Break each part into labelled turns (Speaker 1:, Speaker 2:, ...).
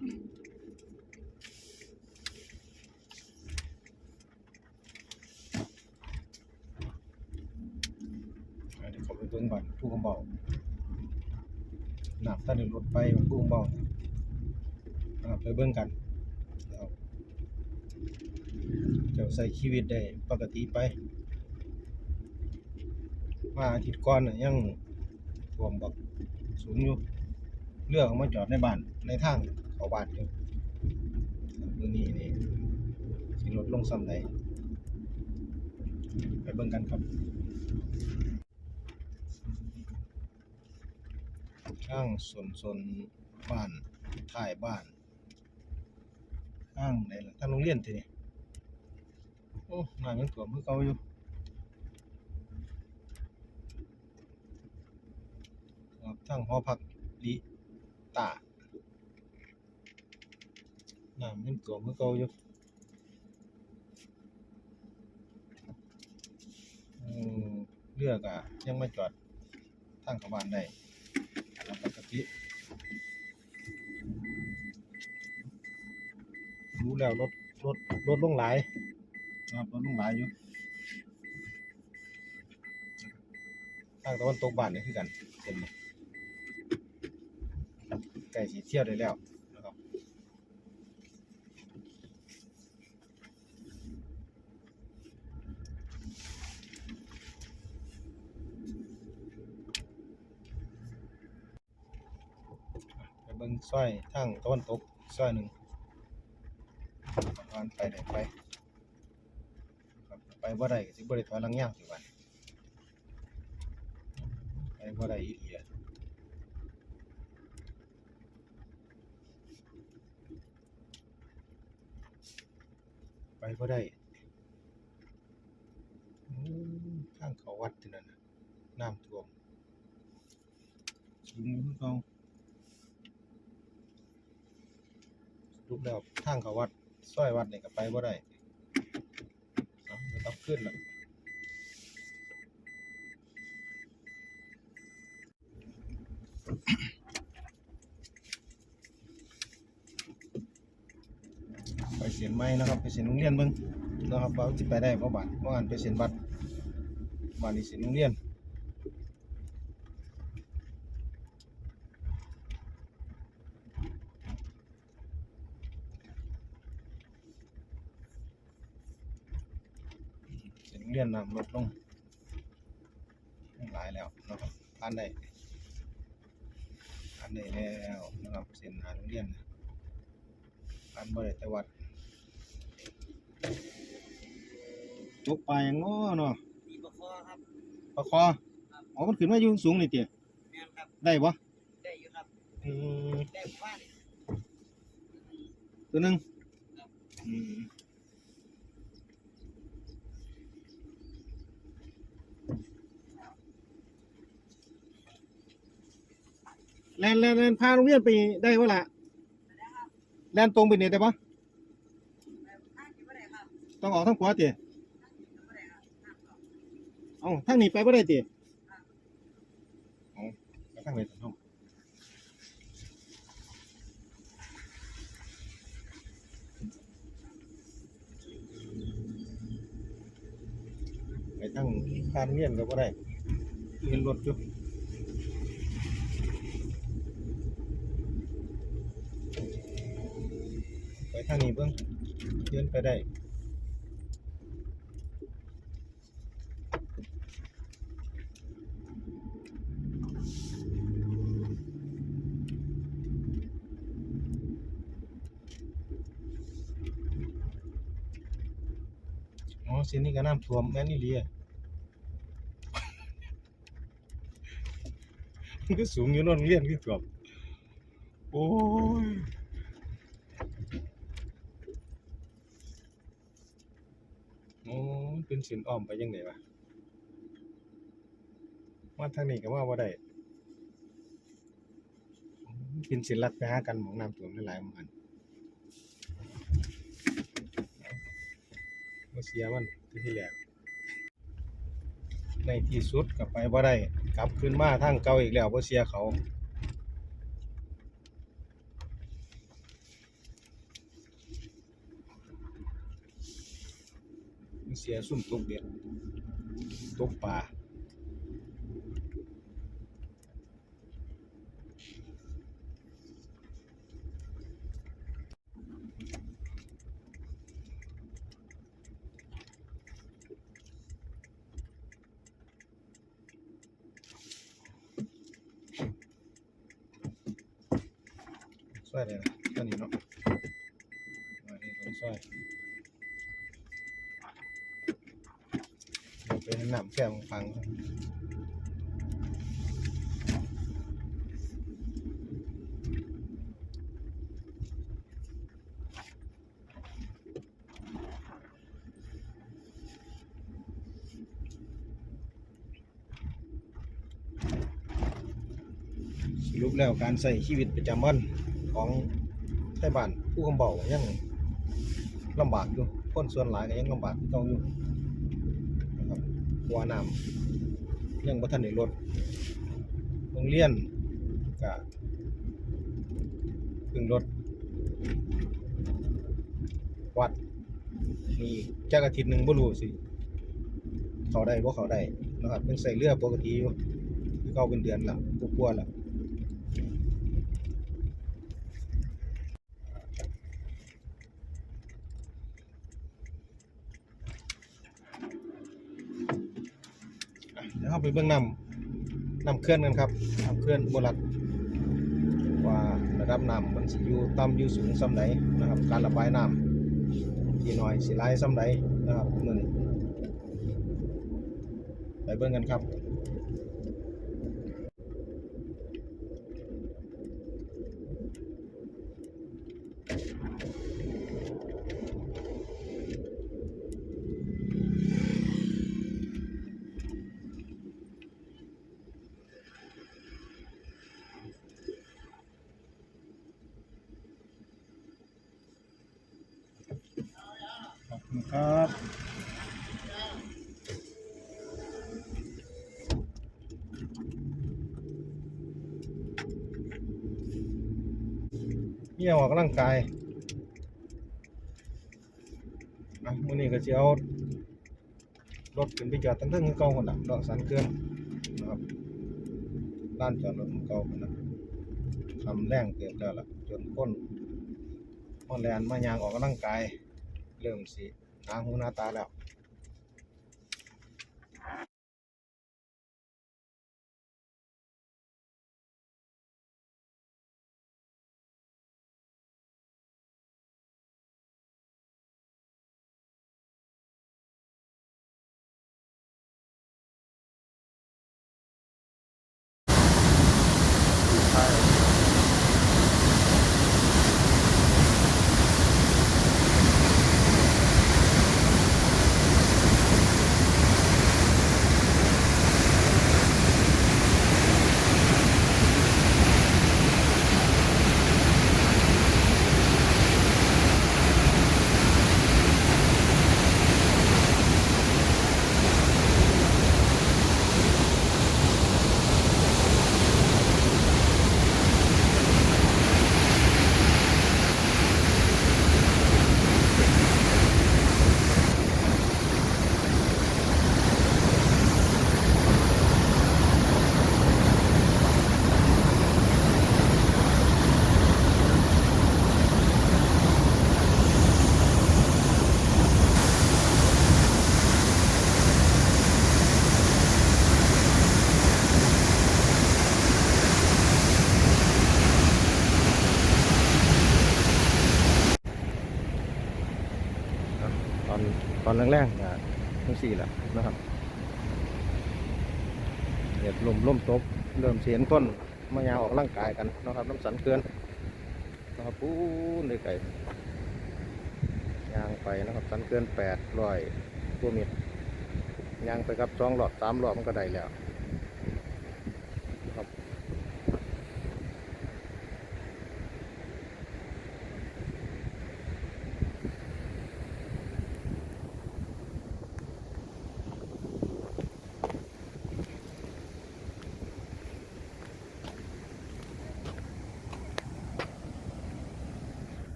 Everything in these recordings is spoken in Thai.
Speaker 1: เดี๋ยวเขาไปเบิ่งบ้านผู้กำเบาน้ำท่านได้ลดไปผู้กำเบานะครับไปเบิ่งกันนะครับเจะใส่ชีวิตได้ปกติไป มาอาทิตย์ก่อนน่ะยังท่วมแบบสูงอยู่เรือออกมาจอดในบ้านในทาง เข้าบ้านอยู่มือนี้นี่สิลดลงส่ำใดไปเบิ่งกันครับข้างสนสนบ้านท้ายบ้านข้างไหนล่ะทางโรงเรียนทีนี่โอ้หน้ำยังท่วมือเก่าอยู่ครับทั้งหอพักลิตา น้ำยังตัวเมื่อเก่าอยู่อืมเรือกอะยังไมาจอดทางขบานได้ตามปกติรู้แล้วรถรถรถลงหลายครับรถลงหลายอยู่ทางตะวันตกบ้านนี่คือกันเต็มเลยใกล้สิเที่ยวได้แล้วนะครับไป เบิ่งซอยทางตะวันตกซอยหนึ่งผ่านไปได้ไปไปบ่ได้ก็สิบ่ได้ถอยหลังยางสิวันไปบ่ได้อีหลีไปก็ได้ข้างเขาวัดที่นั่นน่ะน้ำท่วมสูงมือเขา รูปแล้วทางเขาวัดซอยวัดนี่ก็ไปบ่ได้เอาไม่ต้องขึ้นหรอกไปเสียนไม้นะครับ ไปเสียนโรงเรียนเบิ่งนะครับว่าสิไปได้บ่บาดบ่งั้นไปเสียนบัตรบ้านนี้เสียนโรอีเสียนโรงเรียน น้ำลดลงหลายแล้วนะครับผ่านได้ผ่านได้แล้วนะครับเสียนหาโรงเรียนผ่านบ่ได้แต่วัดตกปลาอย่างง้อเนาะ
Speaker 2: มีปลาคอครับ
Speaker 1: ปลาคออ๋อมันขึ้นมาอยู่สูงนี่เตี๋ย
Speaker 2: แม่นครับ
Speaker 1: ได้บ่
Speaker 2: ได้อยู่ครับ
Speaker 1: อืม
Speaker 2: ได้หมู่บ้านนี่
Speaker 1: ตัวหนึงอืม แลนแลนแลนพาโรงเรียนไปได้บ่ล่ะแลนตรงไปเนี่ได้บ่
Speaker 2: ทางที่บ่ได้ครับ
Speaker 1: ต้องออกทางขวาเติ
Speaker 2: ทางที่บ่ได้ครับทางต่อ
Speaker 1: เอ้าทางนี้ไปบ่ได้ติเอ้าแล้วทางไหนทางเฮาไปทางพารงเรียนก็บ่ได้เห็นรถอยู่ไปทางนี้ เบิ่งเดินไปได้อ๋อเส้นนี้ก็น้ำท่วมแม่นี่เลีอะมันก็สูงอยู่โนนเรียนคือท่วมโอ้ยโอ้มั นเป็นเส้นอ้อมไปยังไงวะมาทางนี้ก็ว่าบ่ได้มันเป็นส้นลัดไปหากันหมองน้ำท่วมหลายๆหมันมาเสียมันที่แรกในที่สุดก็ไปบ่าได้กลับขึ้นมาทางเก่าอีกแล้วบ่เสียเขา สียซุ่มตกเบ็ดตกปลาสร้อยเลยนะตัวนี้เนาะอันนี้ต้องสร้อย เอาเป็นำแก้วฟังรับสรุปแล้วการใส่ชีวิตประจำวันของไทยบ้านผู้คำเบายังลำบากอยู่คนส่วนหลายก็ยังลำบากต้องอยู่ นะครับเพราะว่าน้ำยังบ่ทันได้ลดโรงเรียนก็เพิ่งลดวัดนี่จักอาทิตย์หนึ่งบ่รู้สิเขาได้บ่เขาได้นะครับเพิ่งใส่เรือปกติอยู่คือเขาเป็นเดือนละกลัวๆละ อะเดี๋ยวเรา ไปเบื้องน้ำน้ำเคลื่อนกันครับน้ำเคลื่อนบรัดว่าระดับน้ำมันสิอยู่ต่ำอยู่สูงส่ำไหนนะครับ การระบายน้ำทีน้อยสิไหลายส่ำไหนะครับมื้อนไปเบิ่งกันครับ คุณครับเยี่ยมออกกำลังกายอะมื้อนี้ก็สิเอารถขึ้นไปจอดตั้งเทิงคือเก่าคนนะดอกสันเกลือนนะครับด้านจอดรถของเก่าคนนะทำแรงเกินแล้วล่ะจนคนมาแลนมายางออกกำลังกาย เริ่มสิหาหูหน้าตาแล้ว ต อนตอนแรกๆอะทั้งสี่แหละนะครับเหตุลมล่มตกเริ่มเสียนต้นมายาออกร่างกายกันนะครับน้ำสันเกินนะครับปูนเลยไก่ยางไปนะครับสันเกินแปดร้อยตัวเม็ดยางไปครับสองหลอดสามหลอดมันก็ได้แล้ว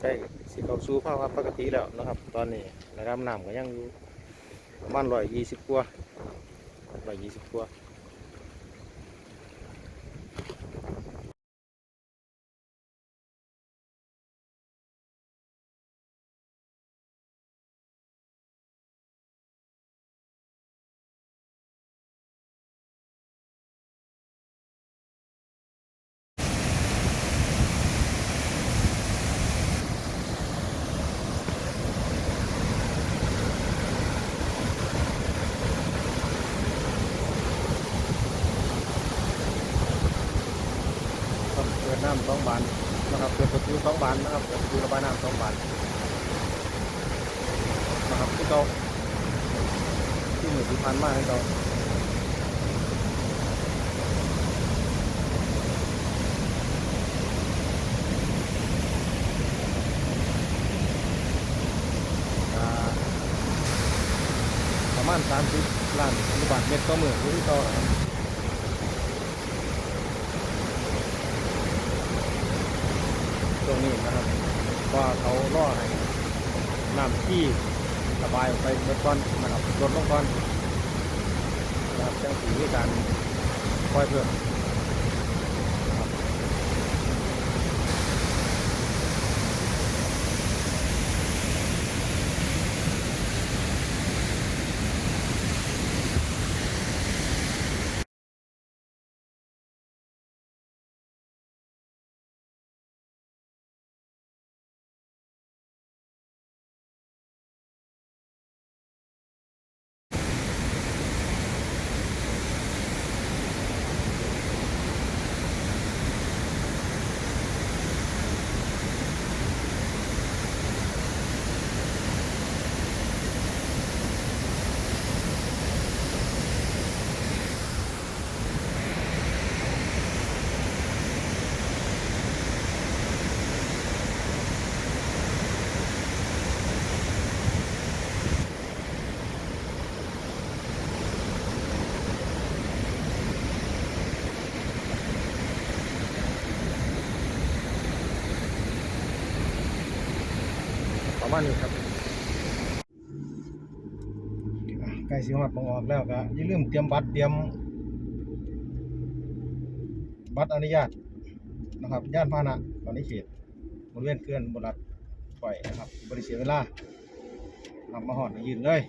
Speaker 1: ใกล้สิเข้าสู่ภาวะปกติแล้วนะครับ ตอนนี้ระดับน้ำก็ยังอยู่ประมาณร้อยยี่สิบกว่าร้อยยี่สิบกว่า ปิดน้ำสองบานนะครับเปิดประตูสองบานนะครับเปิดประตูระบายน้ำสองบานนะครับที่เราที่หน่วยที่พันมากให้เราประมาณสามสิบล้านลูกบาทเมตรต่อเมืออยู่ที่ต่อครับ ตรงนี้นะครับ ว่าเขาล่อให้น้ำที่ระบายออกไปเมื่อก่อนนะครับลดลงก่อนนะครับจังสีในการค่อยเพิ่ม ประมาณนี้ครับใกล้สิฮอดมองออกแล้วก็อย่าลืมเตรียมบัตรเตรียม บัตรอนุญาตนะครับย่านพาหนะตอนนี้เขตบริเวณเขื่อนบรัดปล่อยนะครับบริเสียเวลานำมาหอดยืนเลย